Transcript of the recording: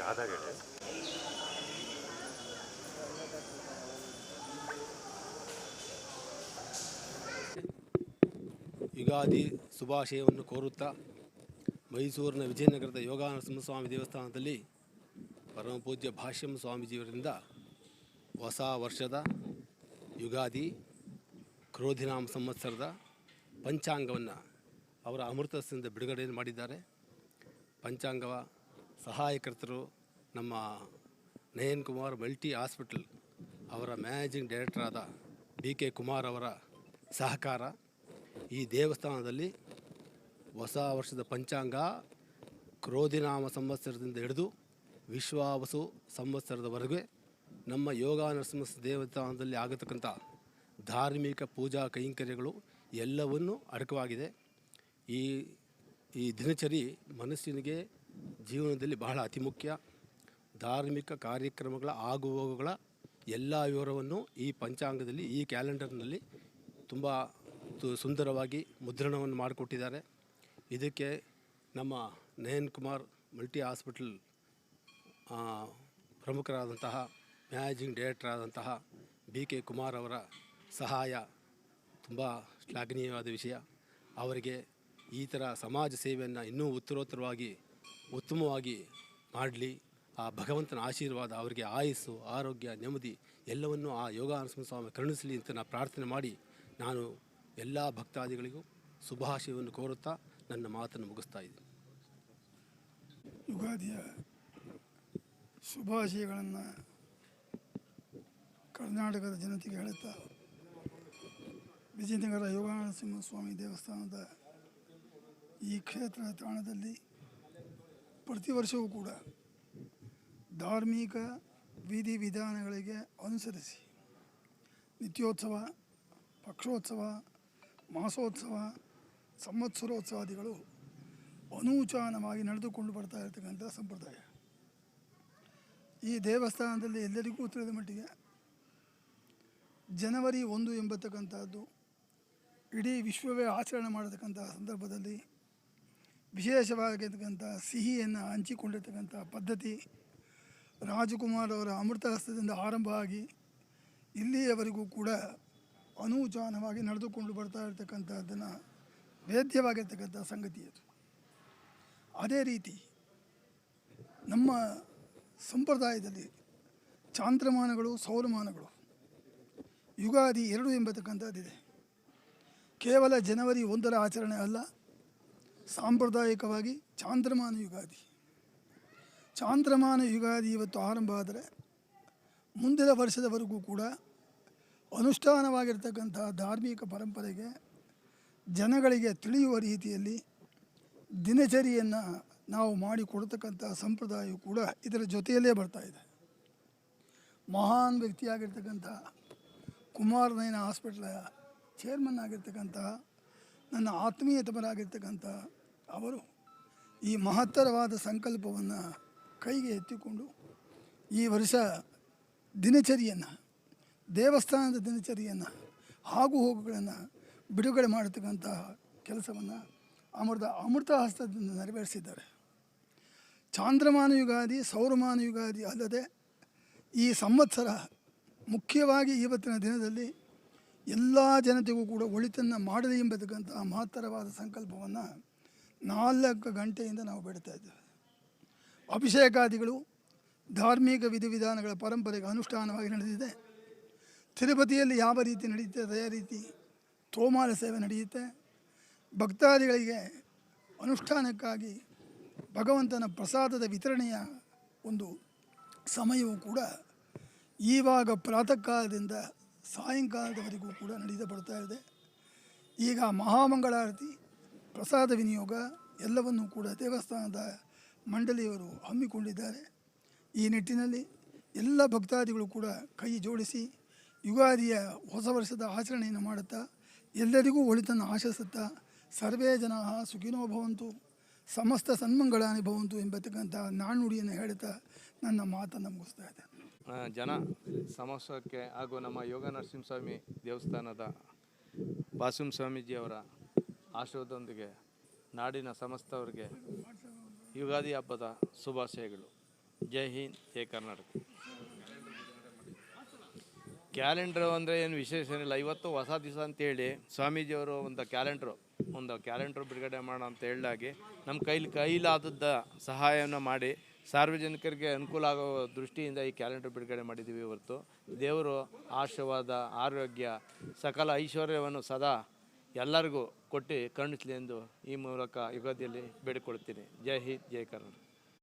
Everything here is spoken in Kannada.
ಆದಾಗ ಯುಗಾದಿ ಶುಭಾಶಯವನ್ನು ಕೋರುತ್ತಾ ಮೈಸೂರಿನ ವಿಜಯನಗರದ ಯೋಗಾನರಸಿಂಹ ಸ್ವಾಮಿ ದೇವಸ್ಥಾನದಲ್ಲಿ ಪರಮಪೂಜ್ಯ ಭಾಷ್ಯಂ ಸ್ವಾಮೀಜಿಯವರಿಂದ ಹೊಸ ವರ್ಷದ ಯುಗಾದಿ ಕ್ರೋಧಿನಾಮ ಸಂವತ್ಸರದ ಪಂಚಾಂಗವನ್ನು ಅವರ ಅಮೃತಸಿಂದ ಬಿಡುಗಡೆ ಮಾಡಿದ್ದಾರೆ. ಪಂಚಾಂಗವ ಸಹಾಯಕರ್ತರು ನಮ್ಮ ನಯನ್ ಕುಮಾರ್ ಮಲ್ಟಿ ಹಾಸ್ಪಿಟಲ್ ಅವರ ಮ್ಯಾನೇಜಿಂಗ್ ಡೈರೆಕ್ಟರ್ ಆದ ಡಿ ಕೆ ಕುಮಾರ್ ಅವರ ಸಹಕಾರ, ಈ ದೇವಸ್ಥಾನದಲ್ಲಿ ಹೊಸ ವರ್ಷದ ಪಂಚಾಂಗ ಕ್ರೋಧಿನಾಮ ಸಂವತ್ಸರದಿಂದ ಹಿಡಿದು ವಿಶ್ವಾವಸು ಸಂವತ್ಸರದವರೆಗೆ ನಮ್ಮ ಯೋಗ ನರಸಿಂಹ ದೇವಸ್ಥಾನದಲ್ಲಿ ಆಗತಕ್ಕಂಥ ಧಾರ್ಮಿಕ ಪೂಜಾ ಕೈಂಕರ್ಯಗಳು ಎಲ್ಲವನ್ನೂ ಅಡಕವಾಗಿದೆ. ಈ ಈ ದಿನಚರಿ ಮನಸ್ಸಿನಿಗೆ, ಜೀವನದಲ್ಲಿ ಬಹಳ ಅತಿ ಮುಖ್ಯ ಧಾರ್ಮಿಕ ಕಾರ್ಯಕ್ರಮಗಳ ಆಗುಹೋಗುಗಳ ಎಲ್ಲ ವಿವರವನ್ನು ಈ ಪಂಚಾಂಗದಲ್ಲಿ, ಈ ಕ್ಯಾಲೆಂಡರ್ನಲ್ಲಿ ತುಂಬ ಸುಂದರವಾಗಿ ಮುದ್ರಣವನ್ನು ಮಾಡಿಕೊಟ್ಟಿದ್ದಾರೆ. ಇದಕ್ಕೆ ನಮ್ಮ ನಯನ್ ಕುಮಾರ್ ಮಲ್ಟಿ ಹಾಸ್ಪಿಟಲ್ ಪ್ರಮುಖರಾದಂತಹ ಮ್ಯಾನೇಜಿಂಗ್ ಡೈರೆಕ್ಟರ್ ಆದಂತಹ ಬಿ ಕೆ ಕುಮಾರ್ ಅವರ ಸಹಾಯ ತುಂಬ ಶ್ಲಾಘನೀಯವಾದ ವಿಷಯ. ಅವರಿಗೆ ಈ ಥರ ಸಮಾಜ ಸೇವೆಯನ್ನು ಇನ್ನೂ ಉತ್ತರೋತ್ತರವಾಗಿ, ಉತ್ತಮವಾಗಿ ಮಾಡಲಿ. ಆ ಭಗವಂತನ ಆಶೀರ್ವಾದ, ಅವರಿಗೆ ಆಯಸ್ಸು, ಆರೋಗ್ಯ, ನೆಮ್ಮದಿ ಎಲ್ಲವನ್ನೂ ಆ ಯೋಗ ಸ್ವಾಮಿ ಕರುಣಿಸಲಿ ಅಂತ ನಾನು ಪ್ರಾರ್ಥನೆ ಮಾಡಿ ನಾನು ಎಲ್ಲ ಭಕ್ತಾದಿಗಳಿಗೂ ಶುಭಾಶಯವನ್ನು ಕೋರುತ್ತಾ ನನ್ನ ಮಾತನ್ನು ಮುಗಿಸ್ತಾ ಇದ್ದೀನಿ. ಯುಗಾದಿಯ ಶುಭಾಶಯಗಳನ್ನು ಕರ್ನಾಟಕದ ಜನತೆಗೆ ಹೇಳುತ್ತಾ ವಿಜಯನಗರ ಯೋಗಾನರಸಿಂಹ ಸ್ವಾಮಿ ದೇವಸ್ಥಾನದ ಈ ಕ್ಷೇತ್ರ ತಾಣದಲ್ಲಿ ಪ್ರತಿ ವರ್ಷವೂ ಕೂಡ ಧಾರ್ಮಿಕ ವಿಧಿ ವಿಧಾನಗಳಿಗೆ ಅನುಸರಿಸಿ. ನಿತ್ಯೋತ್ಸವ, ಪಕ್ಷೋತ್ಸವ, ಮಾಸೋತ್ಸವ, ಸಂವತ್ಸರೋತ್ಸವಾದಿಗಳು ಅನೂಚಾನವಾಗಿ ನಡೆದುಕೊಂಡು ಬರ್ತಾ ಇರತಕ್ಕಂಥ ಸಂಪ್ರದಾಯ. ಈ ದೇವಸ್ಥಾನದಲ್ಲಿ ಎಲ್ಲರಿಗೂ ತಿಳಿದ ಮಟ್ಟಿಗೆ ಜನವರಿ ಒಂದು ಎಂಬತಕ್ಕಂಥದ್ದು ಇಡೀ ವಿಶ್ವವೇ ಆಚರಣೆ ಮಾಡತಕ್ಕಂಥ ಸಂದರ್ಭದಲ್ಲಿ ವಿಶೇಷವಾಗಿರ್ತಕ್ಕಂಥ ಸಿಹಿಯನ್ನು ಹಂಚಿಕೊಂಡಿರ್ತಕ್ಕಂಥ ಪದ್ಧತಿ ರಾಜಕುಮಾರ್ ಅವರ ಅಮೃತಹಸ್ತದಿಂದ ಆರಂಭ ಆಗಿ ಇಲ್ಲಿಯವರೆಗೂ ಕೂಡ ಅನೂಚಾನವಾಗಿ ನಡೆದುಕೊಂಡು ಬರ್ತಾ ಇರತಕ್ಕಂಥದ್ದನ್ನು ವೇದ್ಯವಾಗಿರ್ತಕ್ಕಂಥ ಸಂಗತಿ ಅದು. ಅದೇ ರೀತಿ ನಮ್ಮ ಸಂಪ್ರದಾಯದಲ್ಲಿ ಚಾಂದ್ರಮಾನಗಳು, ಸೌರಮಾನಗಳು ಯುಗಾದಿ ಎರಡು ಎಂಬತಕ್ಕಂಥದ್ದಿದೆ ಕೇವಲ ಜನವರಿ ಒಂದರ ಆಚರಣೆ ಅಲ್ಲ, ಸಾಂಪ್ರದಾಯಿಕವಾಗಿ ಚಾಂದ್ರಮಾನ ಯುಗಾದಿ. ಚಾಂದ್ರಮಾನ ಯುಗಾದಿ ಇವತ್ತು ಆರಂಭ ಆದರೆ ಮುಂದಿನ ವರ್ಷದವರೆಗೂ ಕೂಡ ಅನುಷ್ಠಾನವಾಗಿರ್ತಕ್ಕಂಥ ಧಾರ್ಮಿಕ ಪರಂಪರೆಗೆ ಜನಗಳಿಗೆ ತಿಳಿಯುವ ರೀತಿಯಲ್ಲಿ ದಿನಚರಿಯನ್ನು ನಾವು ಮಾಡಿಕೊಡ್ತಕ್ಕಂಥ ಸಂಪ್ರದಾಯವು ಕೂಡ ಇದರ ಜೊತೆಯಲ್ಲೇ ಇದೆ. ಮಹಾನ್ ವ್ಯಕ್ತಿಯಾಗಿರ್ತಕ್ಕಂಥ ಕುಮಾರ್ ನಯನ ಹಾಸ್ಪಿಟ್ಲ ಚೇರ್ಮನ್ ಆಗಿರ್ತಕ್ಕಂಥ, ನನ್ನ ಆತ್ಮೀಯತಮರಾಗಿರ್ತಕ್ಕಂಥ ಅವರು ಈ ಮಹತ್ತರವಾದ ಸಂಕಲ್ಪವನ್ನು ಕೈಗೆ ಎತ್ತಿಕೊಂಡು ಈ ವರ್ಷ ದಿನಚರಿಯನ್ನು, ದೇವಸ್ಥಾನದ ದಿನಚರಿಯನ್ನು, ಹಾಗೂ ಹೋಗುಗಳನ್ನು ಬಿಡುಗಡೆ ಮಾಡತಕ್ಕಂತಹ ಕೆಲಸವನ್ನು ಅಮೃತ ಅಮೃತ ಹಸ್ತದಿಂದ ನೆರವೇರಿಸಿದ್ದಾರೆ. ಚಾಂದ್ರಮಾನ ಯುಗಾದಿ, ಸೌರಮಾನ ಯುಗಾದಿ ಅಲ್ಲದೆ ಈ ಸಂವತ್ಸರ ಮುಖ್ಯವಾಗಿ ಇವತ್ತಿನ ದಿನದಲ್ಲಿ ಎಲ್ಲ ಜನತೆಗೂ ಕೂಡ ಒಳಿತನ್ನು ಮಾಡಲಿ ಎಂಬತಕ್ಕಂತಹ ಮಹತ್ತರವಾದ ಸಂಕಲ್ಪವನ್ನು ನಾಲ್ಕು ಗಂಟೆಯಿಂದ ನಾವು ಬಿಡ್ತಾ ಇದ್ದೇವೆ. ಅಭಿಷೇಕಾದಿಗಳು ಧಾರ್ಮಿಕ ವಿಧಿವಿಧಾನಗಳ ಪರಂಪರೆಗೆ ಅನುಷ್ಠಾನವಾಗಿ ನಡೆದಿದೆ. ತಿರುಪತಿಯಲ್ಲಿ ಯಾವ ರೀತಿ ನಡೆಯುತ್ತೆ, ಅದೇ ರೀತಿ ತೋಮಾಲ ಸೇವೆ ನಡೆಯುತ್ತೆ. ಭಕ್ತಾದಿಗಳಿಗೆ ಅನುಷ್ಠಾನಕ್ಕಾಗಿ ಭಗವಂತನ ಪ್ರಸಾದದ ವಿತರಣೆಯ ಒಂದು ಸಮಯವು ಕೂಡ ಈವಾಗ ಪ್ರಾತಃ ಕಾಲದಿಂದ ಸಾಯಂಕಾಲದವರೆಗೂ ಕೂಡ ನಡೀತಾ ಬರ್ತಾ ಇದೆ. ಈಗ ಮಹಾಮಂಗಳಾರತಿ, ಪ್ರಸಾದ ವಿನಿಯೋಗ ಎಲ್ಲವನ್ನೂ ಕೂಡ ದೇವಸ್ಥಾನದ ಮಂಡಳಿಯವರು ಹಮ್ಮಿಕೊಂಡಿದ್ದಾರೆ. ಈ ನಿಟ್ಟಿನಲ್ಲಿ ಎಲ್ಲ ಭಕ್ತಾದಿಗಳು ಕೂಡ ಕೈ ಜೋಡಿಸಿ ಯುಗಾದಿಯ ಹೊಸ ವರ್ಷದ ಆಚರಣೆಯನ್ನು ಮಾಡುತ್ತಾ, ಎಲ್ಲರಿಗೂ ಒಳಿತನ್ನು ಆಶಿಸುತ್ತಾ, ಸರ್ವೇ ಜನ ಸುಖಿನೋ ಭವಂತು, ಸಮಸ್ತ ಸನ್ಮಂಗಳಾನಿ ಭವಂತು ಎಂಬತಕ್ಕಂಥ ನಾಣ್ಣುಡಿಯನ್ನು ಹೇಳುತ್ತಾ ನನ್ನ ಮಾತನ್ನು ಮುಗಿಸ್ತಾ ಇದೆ ಜನ ಸಮಸ್ಯಕ್ಕೆ ಹಾಗೂ ನಮ್ಮ ಯೋಗ ನರಸಿಂಹಸ್ವಾಮಿ ದೇವಸ್ಥಾನದ ಬಾಸುಂ ಸ್ವಾಮೀಜಿಯವರ ಆಶೀರ್ವಾದದೊಂದಿಗೆ ನಾಡಿನ ಸಮಸ್ತವರಿಗೆ ಯುಗಾದಿ ಹಬ್ಬದ ಶುಭಾಶಯಗಳು. ಜೈ ಹಿಂದ್, ಜೈ ಕರ್ನಾಟಕ. ಕ್ಯಾಲೆಂಡ್ರು ಅಂದರೆ ಏನು ವಿಶೇಷ ಏನಿಲ್ಲ. ಇವತ್ತು ಹೊಸ ದಿವಸ ಅಂತೇಳಿ ಸ್ವಾಮೀಜಿಯವರು ಒಂದು ಕ್ಯಾಲೆಂಡ್ರು, ಒಂದು ಕ್ಯಾಲೆಂಡ್ರ್ ಬಿಡುಗಡೆ ಮಾಡೋ ಅಂತ ಹೇಳಿದಾಗೆ ನಮ್ಮ ಕೈಲಿ ಕೈಲಾದದ್ದ ಸಹಾಯವನ್ನು ಮಾಡಿ ಸಾರ್ವಜನಿಕರಿಗೆ ಅನುಕೂಲ ಆಗೋ ದೃಷ್ಟಿಯಿಂದ ಈ ಕ್ಯಾಲೆಂಡರ್ ಬಿಡುಗಡೆ ಮಾಡಿದ್ದೀವಿ ಇವತ್ತು ದೇವರು ಆಶೀರ್ವಾದ, ಆರೋಗ್ಯ, ಸಕಲ ಐಶ್ವರ್ಯವನ್ನು ಸದಾ ಎಲ್ಲರಿಗೂ ಕೊಟ್ಟು ಕರುಣಿಸಲಿ ಎಂದು ಈ ಮೂಲಕ ಯುಗಾದಿಯಲ್ಲಿ ಬೇಡಿಕೊಳ್ಳುತ್ತೇನೆ. ಜೈ ಹಿಂದ್ ಜೈ ಕರ್ನಾಟಕ.